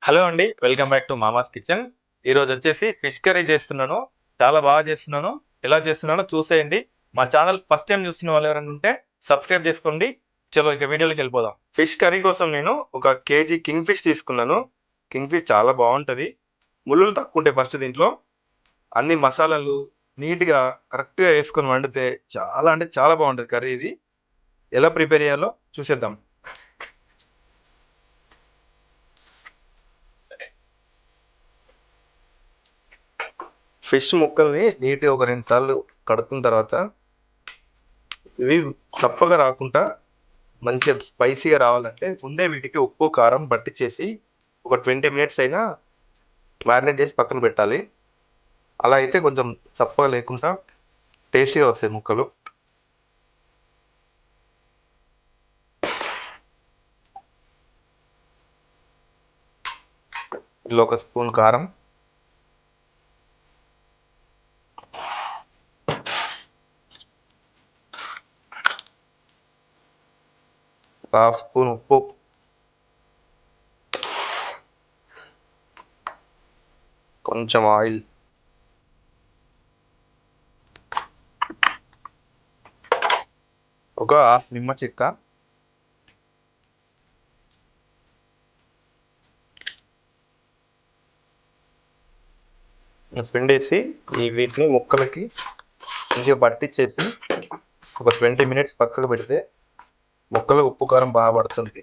Hello అండి welcome back to Mama's kitchen. ఈరోజు వచ్చేసి ఫిష్ కర్రీ చేస్తున్నాను. చాలా బాగా చేస్తున్నాను. ఎలా చేస్తున్నానో చూసేయండి. మా ఛానల్ ఫస్ట్ టైం చూస్తున్న వాళ్ళు ఎవరైనా ఉంటే సబ్స్క్రైబ్ చేసుకోండి. చలో ఇక వీడియోలోకి వెళ్ళిపోదాం. ఫిష్ కర్రీ కోసం నేను ఒక కేజీ కింగ్ ఫిష్ తీసుకున్నాను. కింగ్ ఫిష్ చాలా బాగుంటుంది. ముళ్ళు తక్కువ ఉంటాయి ఫస్ట్ దీంట్లో. అన్ని మసాలాలు నీట్గా కరెక్ట్గా వేసుకొని వండితే చాలా అంటే చాలా బాగుంటుంది కర్రీ ఇది. ఎలా ప్రిపేర్ చేయాలో చూసేద్దాం. ఫిష్ ముక్కల్ని నీట్గా ఒక రెండు సార్లు కడుక్కున్న తర్వాత ఇవి చప్పగా రాకుండా మంచిగా స్పైసీగా రావాలంటే ముందే వీటికి ఉప్పు కారం పట్టించేసి ఒక ట్వంటీ మినిట్స్ అయినా మ్యారినేట్ చేసి పక్కన పెట్టాలి. అలా అయితే కొంచెం చప్పగా లేకుండా టేస్టీగా వస్తాయి ముక్కలు. ఇందులో ఒక స్పూన్ కారం. హాఫ్ స్పూన్ ఉప్పు కొంచెం ఆయిల్ ఒక హాఫ్ నిమ్మ చెక్క పిండేసి ఈ వీటిని ముక్కలకి మంచిగా పట్టించేసి ఒక ట్వంటీ మినిట్స్ పక్కకు పెడితే ముక్కలు ఉప్పు కారం బాగా పడుతుంది.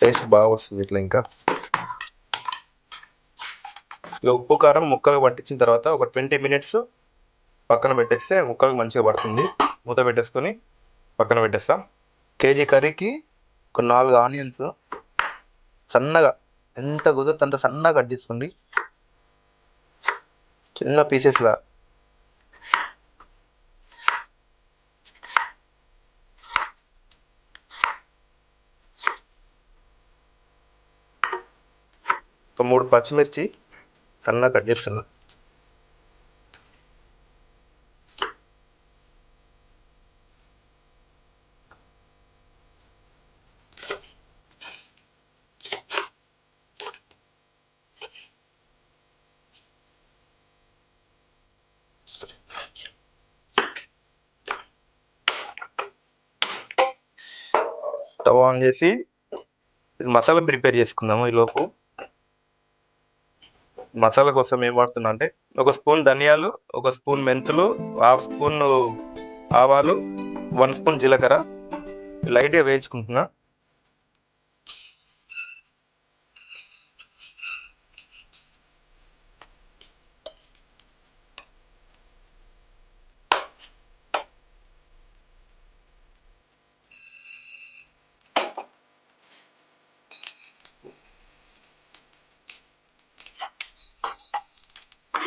టేస్ట్ బాగా వస్తుంది ఇట్లా ఇంకా. ఇలా ఉప్పు కారం ముక్కలు పట్టించిన తర్వాత ఒక ట్వంటీ మినిట్స్ పక్కన పెట్టేస్తే ముక్కలకు మంచిగా పడుతుంది. మూత పెట్టేసుకొని పక్కన పెట్టేస్తాం. కేజీ కర్రీకి ఒక నాలుగు ఆనియన్స్ సన్నగా ఎంత కుదిరితే అంత సన్నగా కట్ చేసుకోండి. చిన్న పీసెస్లా. ఒక మూడు పచ్చిమిర్చి సన్నగా కట్ చేస్తున్నా. స్టవ్ ఆన్ చేసి మసాలా ప్రిపేర్ చేసుకుందాము ఈలోపు. మసాలా కోసం ఏం వాడుతున్నా అంటే ఒక స్పూన్ ధనియాలు ఒక స్పూన్ మెంతులు హాఫ్ స్పూన్ ఆవాలు వన్ స్పూన్ జీలకర్ర లైట్గా వేయించుకుంటున్నా.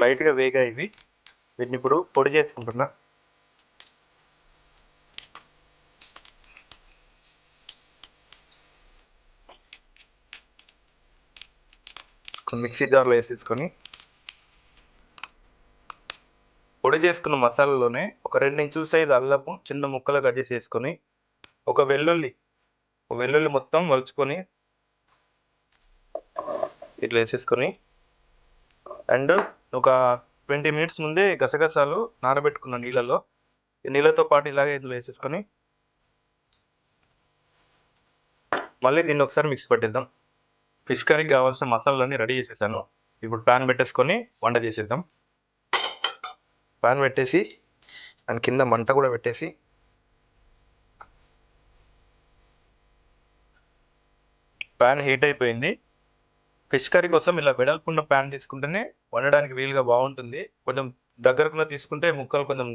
లైట్గా వేగా ఇవి. వీటిని ఇప్పుడు పొడి చేసుకుంటున్నా. మిక్సీ జార్లో వేసేసుకొని పొడి చేసుకున్న మసాలాలోనే ఒక రెండు ఇంచుల సైజు అల్లము చిన్న ముక్కలు కట్ చేసి వేసుకొని ఒక వెల్లుల్లి ఒక వెల్లుల్లి మొత్తం వలుచుకొని ఇట్లా వేసేసుకొని అండ్ ఒక ట్వంటీ మినిట్స్ ముందే గసగసాలు నానబెట్టుకున్న నీళ్ళలో నీళ్ళతో పాటు ఇలాగే ఇందులో వేసేసుకొని మళ్ళీ దీన్ని ఒకసారి మిక్స్ పట్టిద్దాం. ఫిష్ కర్రీకి కావాల్సిన మసాలాలన్నీ రెడీ చేసేసాను. ఇప్పుడు ప్యాన్ పెట్టేసుకొని వంట చేసేద్దాం. ప్యాన్ పెట్టేసి దాని కింద మంట కూడా పెట్టేసి ప్యాన్ హీట్ అయిపోయింది. ఫిష్ కర్రీ కోసం ఇలా వెడల్పున్న ప్యాన్ తీసుకుంటేనే వండడానికి వీలుగా బాగుంటుంది. కొంచెం దగ్గరకున్న తీసుకుంటే ముక్కలు కొంచెం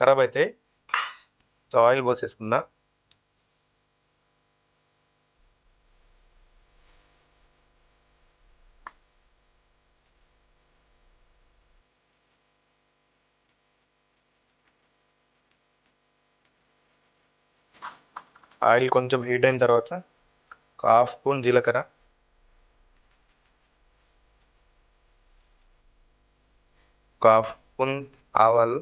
ఖరాబ్ అవుతాయి సో ఆయిల్ పోసేసుకుందా. ఆయిల్ కొంచెం హీట్ అయిన తర్వాత ఒక హాఫ్ స్పూన్ జీలకర్ర. kafun awal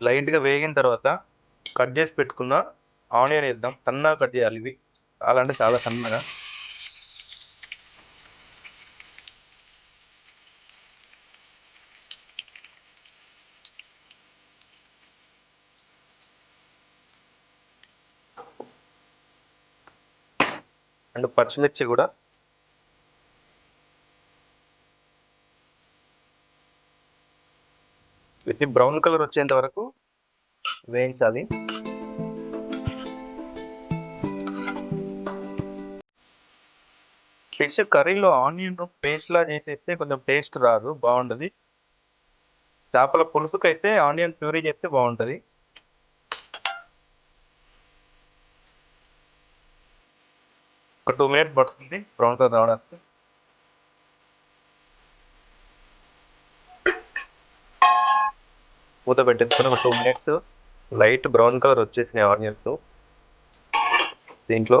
లైట్గా వేగిన తర్వాత కట్ చేసి పెట్టుకున్న ఆనియన్ వేద్దాం. సన్నగా కట్ చేయాలి ఇవి. చాలా అంటే చాలా సన్నగా. అండ్ పచ్చిమిర్చి కూడా. ఇది బ్రౌన్ కలర్ వచ్చేంత వరకు వేయించాలి. ఫిష్ కర్రీలో ఆనియన్ పేస్ట్లా చేసేస్తే కొంచెం టేస్ట్ రాదు బాగుంటుంది చేపల పులుసుకు అయితే ఆనియన్ ప్యూరీ చేస్తే బాగుంటుంది. ఒక టూ మినిట్స్ పడుతుంది బ్రౌన్ కలర్ రావడానికి. మూత పెట్టేసుకొని ఒక two minutes light brown colour వచ్చేసినాయి ఆనియన్స్. దీంట్లో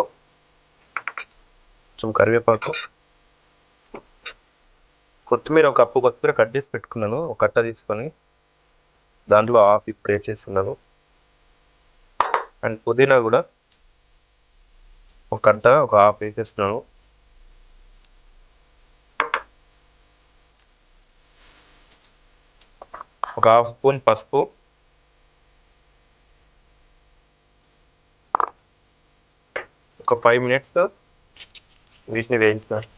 కొంచెం కరివేపాకు. కొత్తిమీర ఒక కప్పు కొత్తిమీర కట్ చేసి పెట్టుకున్నాను. ఒక కట్ట తీసుకొని దాంట్లో ఆఫ్ ఇప్పుడు వేసేస్తున్నాను. అండ్ పుదీనా కూడా ఒక కట్ట ఒక హాఫ్ వేసేస్తున్నాను. ఒక హాఫ్ స్పూన్ పసుపు. ఒక ఫైవ్ మినిట్స్ వీటిని వేయించుతాను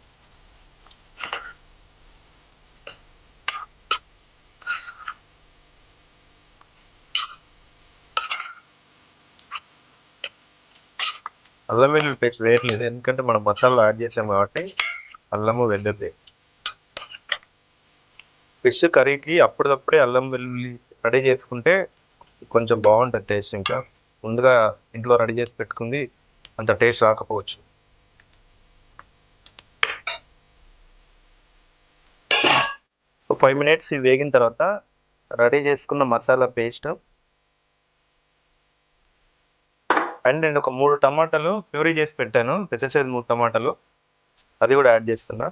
అల్లం వెల్లుల్లి పేస్ట్ వేయట్లేదు ఎందుకంటే మనం మసాలా యాడ్ చేసాం కాబట్టి అల్లము వెల్లుల్లి ఫిష్ కర్రీకి అప్పటికప్పుడే అల్లం వెల్లుల్లి రెడీ చేసుకుంటే కొంచెం బాగుంటుంది టేస్ట్ ఇంకా ముందుగా ఇంట్లో రెడీ చేసి పెట్టుకుంది అంత టేస్ట్ రాకపోవచ్చు ఫైవ్ మినిట్స్ ఇవి వేగిన తర్వాత రెడీ చేసుకున్న మసాలా పేస్ట్. అండ్ నేను ఒక మూడు టమాటాలు ప్యూరీ చేసి పెట్టాను. పెద్ద సైజ్ మూడు టమాటాలు. అది కూడా యాడ్ చేస్తున్నా.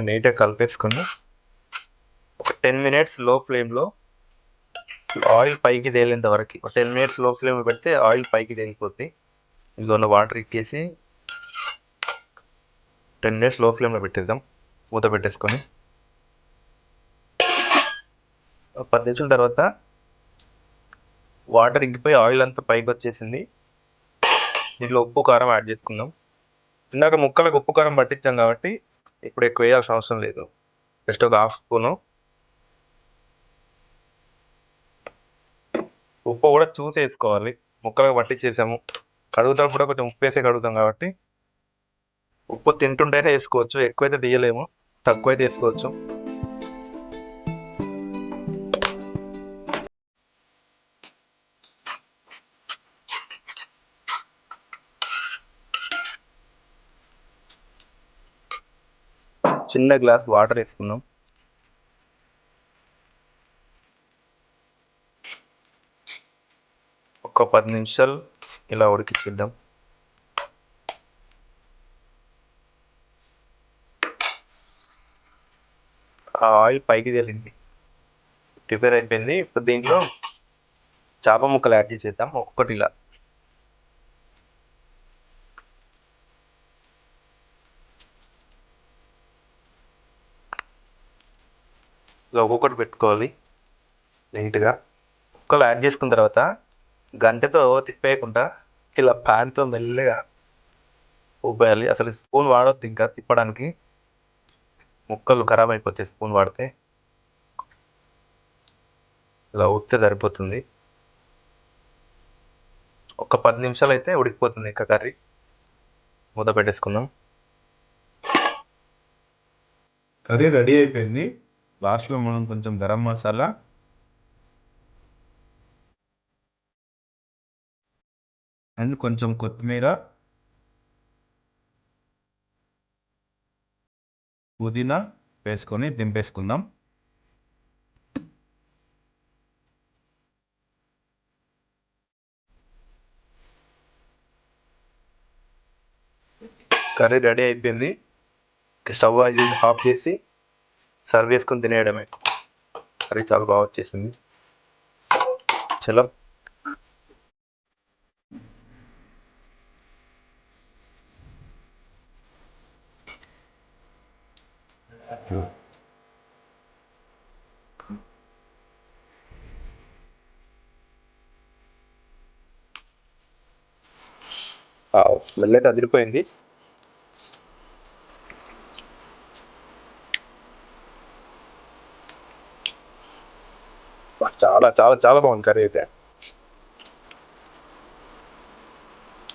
నీట్గా కలిపేసుకుని ఒక టెన్ మినిట్స్లో ఫ్లేమ్లో ఆయిల్ పైకి తేలేంత వరకు. ఒక టెన్ మినిట్స్లో ఫ్లేమ్ పెడితే ఆయిల్ పైకి తేలిపోద్ది. ఇందులో ఉన్న వాటర్ ఎక్కేసి టెన్ మినిట్స్లో ఫ్లేమ్లో పెట్టేద్దాం. మూత పెట్టేసుకొని. పది నిమిషాల తర్వాత వాటర్ ఇంకిపోయి ఆయిల్ అంతా పైకి వచ్చేసింది. దీంట్లో ఉప్పు కారం యాడ్ చేసుకుందాం. ఇందాక ముక్కలకు ఉప్పు కారం పట్టించాం కాబట్టి ఇప్పుడు ఎక్కువ వేయాల్సిన అవసరం లేదు. జస్ట్ ఒక హాఫ్ స్పూను. ఉప్పు కూడా చూసి వేసుకోవాలి. ముక్కలకు పట్టించేసాము. కడుగుతాడు కూడా కొంచెం ఉప్పు వేసే కడుగుతాం కాబట్టి. ఉప్పు తింటుంటేనే వేసుకోవచ్చు. ఎక్కువైతే తీయలేము. తక్కువైతే వేసుకోవచ్చు. చిన్న గ్లాస్ వాటర్ వేసుకుందాం. ఒక పది నిమిషాలు ఇలా ఉడికిచ్చిద్దాం ఆ ఆయిల్ పైకి తేలింది. ప్రిపేర్ అయిపోయింది. ఇప్పుడు దీంట్లో చేప ముక్కలు యాడ్ చేసేద్దాం. ఒక్కొక్కటి ఇలా. ఇలా ఒక్కొక్కటి పెట్టుకోవాలి. నీట్గా. ముక్కలు యాడ్ చేసుకున్న తర్వాత గంటతో తిప్పేయకుండా ఇలా ప్యాన్తో మెల్లగా ఉబ్బేయాలి అసలు స్పూన్ వాడొద్దు ఇంకా తిప్పడానికి. ముక్కలు ఖరాబ్ అయిపోతాయి స్పూన్ వాడితే. ఇలా ఉత్తే సరిపోతుంది. ఒక పది నిమిషాలు అయితే ఉడికిపోతుంది ఇంకా కర్రీ. మూత పెట్టేసుకుందాం. కర్రీ రెడీ అయిపోయింది. లాస్ట్లో మనం కొంచెం గరం మసాలా. అండ్ కొంచెం కొత్తిమీర. పుదీనా వేసుకొని దింపేసుకుందాం. కర్రీ రెడీ అయిపోయింది. స్టవ్ ఆఫ్ చేసి సర్వ్ చేసుకొని తినేయడమే. కర్రీ చాలా బాగా వచ్చేసింది. చలో. మెల్లెట్ అయితే అదిరిపోయింది. చాలా చాలా చాలా బాగుంది కర్రీ అయితే.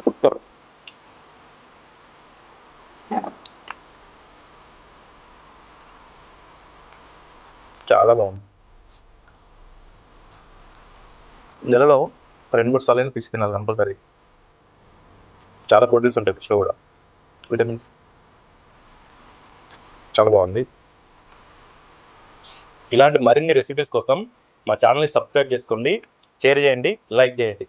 సూపర్. చాలా బాగుంది. నెలలో రెండు మూడు సార్లు ఫిష్ తినాలి కంపల్సరీ. చాలా ప్రోటీన్స్ ఉంటాయి ఫిష్లో కూడా. విటమిన్స్. చాలా బాగుంది. ఇలాంటి మరిన్ని రెసిపీస్ కోసం మా ఛానల్ని సబ్స్క్రైబ్ చేసుకోండి షేర్ చేయండి లైక్ చేయండి.